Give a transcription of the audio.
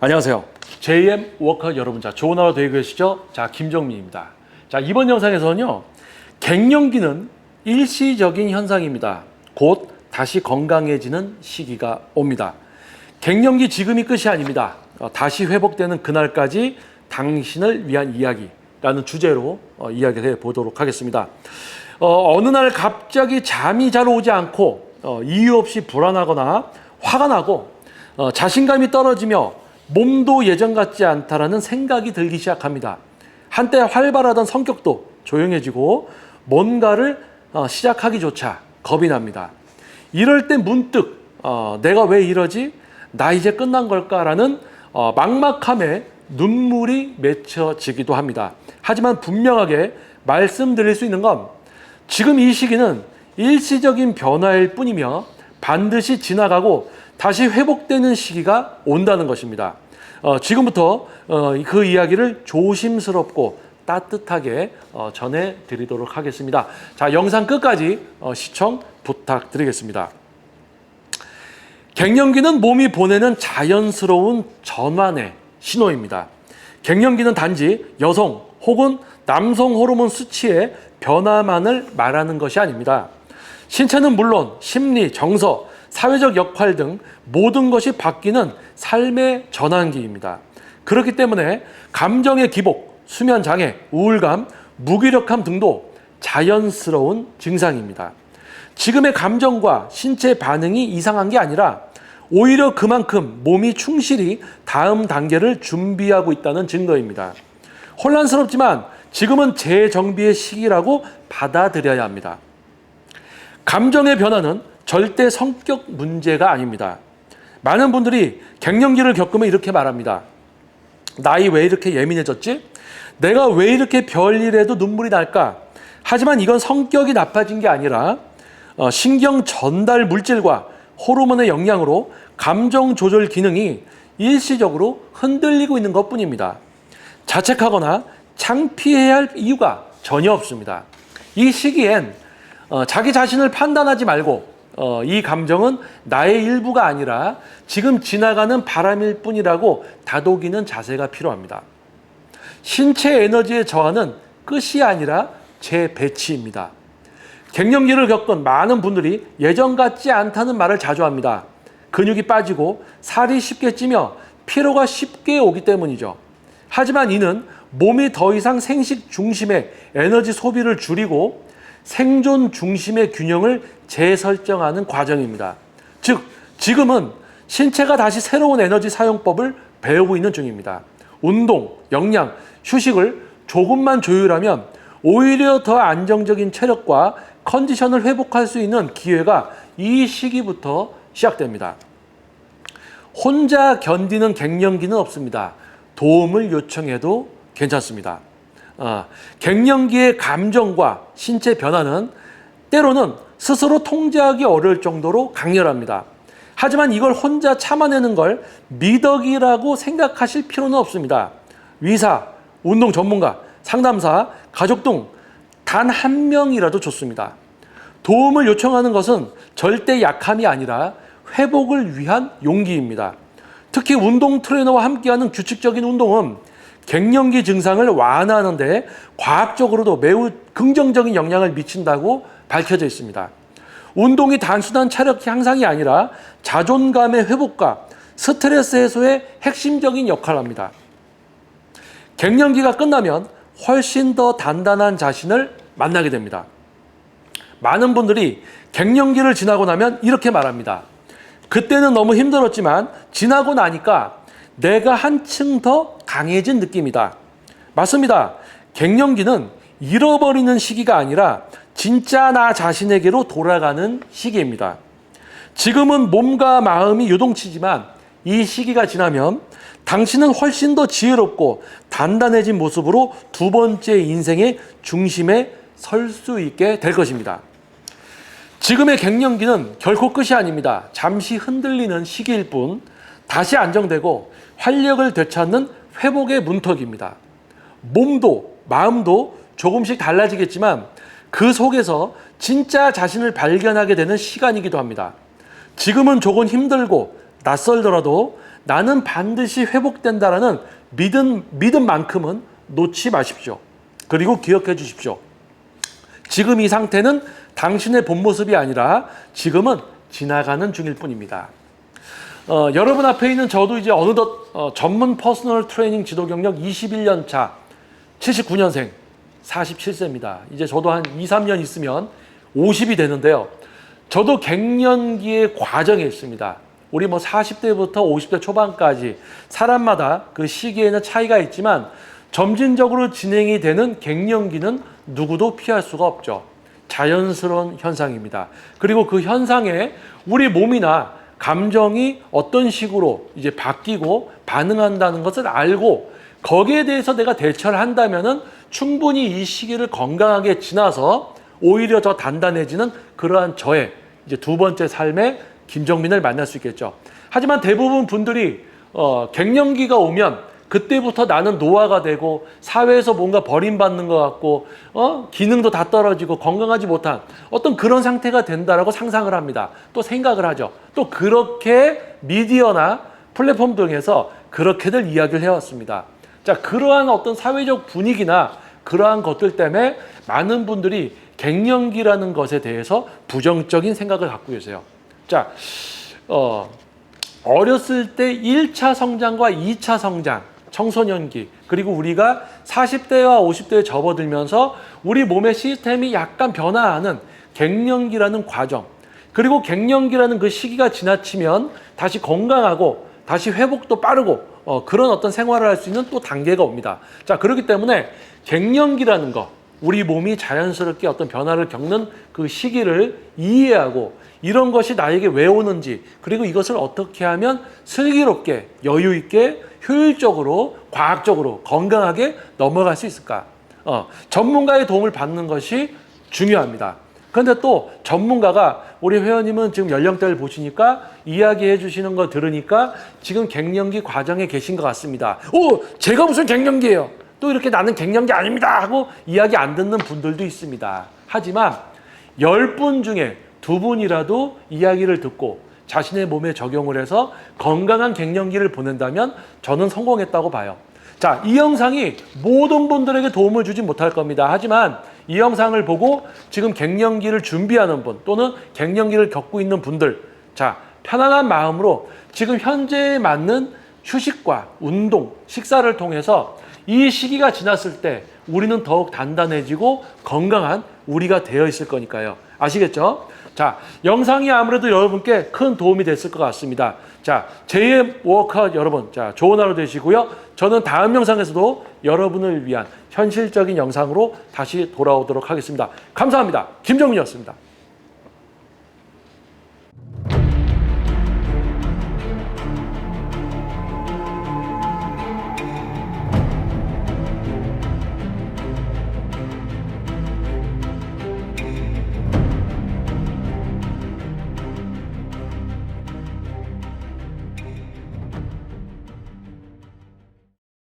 안녕하세요. JM 워커 여러분, 자, 좋은 하루 되고 계시죠? 자, 김정민입니다. 자, 이번 영상에서는요, 갱년기는 일시적인 현상입니다. 곧 다시 건강해지는 시기가 옵니다. 갱년기 지금이 끝이 아닙니다. 어, 다시 회복되는 그날까지 당신을 위한 이야기라는 주제로 어, 이야기를 해 보도록 하겠습니다. 어, 어느 날 갑자기 잠이 잘 오지 않고 어, 이유 없이 불안하거나 화가 나고 어, 자신감이 떨어지며 몸도 예전 같지 않다라는 생각이 들기 시작합니다. 한때 활발하던 성격도 조용해지고 뭔가를 어, 시작하기조차 겁이 납니다. 이럴 때 문득 어, 내가 왜 이러지? 나 이제 끝난 걸까라는 어, 막막함에 눈물이 맺혀지기도 합니다. 하지만 분명하게 말씀드릴 수 있는 건 지금 이 시기는 일시적인 변화일 뿐이며 반드시 지나가고 다시 회복되는 시기가 온다는 것입니다. 어, 지금부터 어, 그 이야기를 조심스럽고 따뜻하게 어, 전해드리도록 하겠습니다. 자, 영상 끝까지 어, 시청 부탁드리겠습니다. 갱년기는 몸이 보내는 자연스러운 전환의 신호입니다. 갱년기는 단지 여성 혹은 남성 호르몬 수치의 변화만을 말하는 것이 아닙니다. 신체는 물론 심리, 정서, 사회적 역할 등 모든 것이 바뀌는 삶의 전환기입니다. 그렇기 때문에 감정의 기복, 수면 장애, 우울감, 무기력함 등도 자연스러운 증상입니다. 지금의 감정과 신체 반응이 이상한 게 아니라 오히려 그만큼 몸이 충실히 다음 단계를 준비하고 있다는 증거입니다. 혼란스럽지만 지금은 재정비의 시기라고 받아들여야 합니다. 감정의 변화는 절대 성격 문제가 아닙니다. 많은 분들이 갱년기를 겪으면 이렇게 말합니다. 나이 왜 이렇게 예민해졌지? 내가 왜 이렇게 별일에도 눈물이 날까? 하지만 이건 성격이 나빠진 게 아니라 어, 신경 전달 물질과 호르몬의 영향으로 감정 조절 기능이 일시적으로 흔들리고 있는 것 뿐입니다. 자책하거나 창피해야 할 이유가 전혀 없습니다. 이 시기엔 어, 자기 자신을 판단하지 말고 어, 이 감정은 나의 일부가 아니라 지금 지나가는 바람일 뿐이라고 다독이는 자세가 필요합니다. 신체 에너지의 저하는 끝이 아니라 재배치입니다. 갱년기를 겪은 많은 분들이 예전 같지 않다는 말을 자주 합니다. 근육이 빠지고 살이 쉽게 찌며 피로가 쉽게 오기 때문이죠. 하지만 이는 몸이 더 이상 생식 중심의 에너지 소비를 줄이고 생존 중심의 균형을 재설정하는 과정입니다. 즉, 지금은 신체가 다시 새로운 에너지 사용법을 배우고 있는 중입니다. 운동, 영양, 휴식을 조금만 조율하면 오히려 더 안정적인 체력과 컨디션을 회복할 수 있는 기회가 이 시기부터 시작됩니다. 혼자 견디는 갱년기는 없습니다. 도움을 요청해도 괜찮습니다. 어, 갱년기의 감정과 신체 변화는 때로는 스스로 통제하기 어려울 정도로 강렬합니다. 하지만 이걸 혼자 참아내는 걸 미덕이라고 생각하실 필요는 없습니다. 의사, 운동 전문가, 상담사, 가족 등 단 한 명이라도 좋습니다. 도움을 요청하는 것은 절대 약함이 아니라 회복을 위한 용기입니다. 특히 운동 트레이너와 함께하는 규칙적인 운동은 갱년기 증상을 완화하는데 과학적으로도 매우 긍정적인 영향을 미친다고 밝혀져 있습니다. 운동이 단순한 체력 향상이 아니라 자존감의 회복과 스트레스 해소의 핵심적인 역할을 합니다. 갱년기가 끝나면 훨씬 더 단단한 자신을 만나게 됩니다. 많은 분들이 갱년기를 지나고 나면 이렇게 말합니다. 그때는 너무 힘들었지만 지나고 나니까 내가 한층 더 강해진 느낌이다. 맞습니다. 갱년기는 잃어버리는 시기가 아니라 진짜 나 자신에게로 돌아가는 시기입니다. 지금은 몸과 마음이 요동치지만 이 시기가 지나면 당신은 훨씬 더 지혜롭고 단단해진 모습으로 두 번째 인생의 중심에 설 수 있게 될 것입니다. 지금의 갱년기는 결코 끝이 아닙니다. 잠시 흔들리는 시기일 뿐 다시 안정되고 활력을 되찾는 회복의 문턱입니다. 몸도 마음도 조금씩 달라지겠지만 그 속에서 진짜 자신을 발견하게 되는 시간이기도 합니다. 지금은 조금 힘들고 낯설더라도 나는 반드시 회복된다라는 믿음, 믿음만큼은 놓지 마십시오. 그리고 기억해 주십시오. 지금 이 상태는 당신의 본 모습이 아니라 지금은 지나가는 중일 뿐입니다. 어, 여러분 앞에 있는 저도 이제 어느덧 어, 전문 퍼스널 트레이닝 지도 경력 21년 차 79년생 47세입니다. 이제 저도 한 2, 3년 있으면 50이 되는데요. 저도 갱년기의 과정에 있습니다. 우리 뭐 40대부터 50대 초반까지 사람마다 그 시기에는 차이가 있지만 점진적으로 진행이 되는 갱년기는 누구도 피할 수가 없죠. 자연스러운 현상입니다. 그리고 그 현상에 우리 몸이나 감정이 어떤 식으로 이제 바뀌고 반응한다는 것을 알고 거기에 대해서 내가 대처를 한다면은 충분히 이 시기를 건강하게 지나서 오히려 더 단단해지는 그러한 저의 이제 두 번째 삶의 김정민을 만날 수 있겠죠. 하지만 대부분 분들이 어, 갱년기가 오면 그때부터 나는 노화가 되고 사회에서 뭔가 버림받는 것 같고 어 기능도 다 떨어지고 건강하지 못한 어떤 그런 상태가 된다라고 상상을 합니다. 또 생각을 하죠. 또 그렇게 미디어나 플랫폼 등에서 그렇게들 이야기를 해왔습니다. 자 그러한 어떤 사회적 분위기나 그러한 것들 때문에 많은 분들이 갱년기라는 것에 대해서 부정적인 생각을 갖고 계세요. 자, 어, 어렸을 때 1차 성장과 2차 성장, 청소년기, 그리고 우리가 40대와 50대에 접어들면서 우리 몸의 시스템이 약간 변화하는 갱년기라는 과정, 그리고 갱년기라는 그 시기가 지나치면 다시 건강하고 다시 회복도 빠르고 어, 그런 어떤 생활을 할 수 있는 또 단계가 옵니다. 자, 그렇기 때문에 갱년기라는 거, 우리 몸이 자연스럽게 어떤 변화를 겪는 그 시기를 이해하고 이런 것이 나에게 왜 오는지 그리고 이것을 어떻게 하면 슬기롭게 여유 있게 효율적으로 과학적으로 건강하게 넘어갈 수 있을까? 어, 전문가의 도움을 받는 것이 중요합니다. 그런데 또 전문가가 우리 회원님은 지금 연령대를 보시니까 이야기해 주시는 거 들으니까 지금 갱년기 과정에 계신 것 같습니다. 오, 제가 무슨 갱년기예요? 또 이렇게 나는 갱년기 아닙니다 하고 이야기 안 듣는 분들도 있습니다. 하지만 열분 중에 두 분이라도 이야기를 듣고 자신의 몸에 적용을 해서 건강한 갱년기를 보낸다면 저는 성공했다고 봐요. 자, 이 영상이 모든 분들에게 도움을 주지 못할 겁니다. 하지만 이 영상을 보고 지금 갱년기를 준비하는 분 또는 갱년기를 겪고 있는 분들, 자, 편안한 마음으로 지금 현재에 맞는 휴식과 운동, 식사를 통해서 이 시기가 지났을 때 우리는 더욱 단단해지고 건강한 우리가 되어 있을 거니까요. 아시겠죠? 자, 영상이 아무래도 여러분께 큰 도움이 됐을 것 같습니다. 자, 제2의 워크아웃 여러분, 자, 좋은 하루 되시고요. 저는 다음 영상에서도 여러분을 위한 현실적인 영상으로 다시 돌아오도록 하겠습니다. 감사합니다. 김정민이었습니다.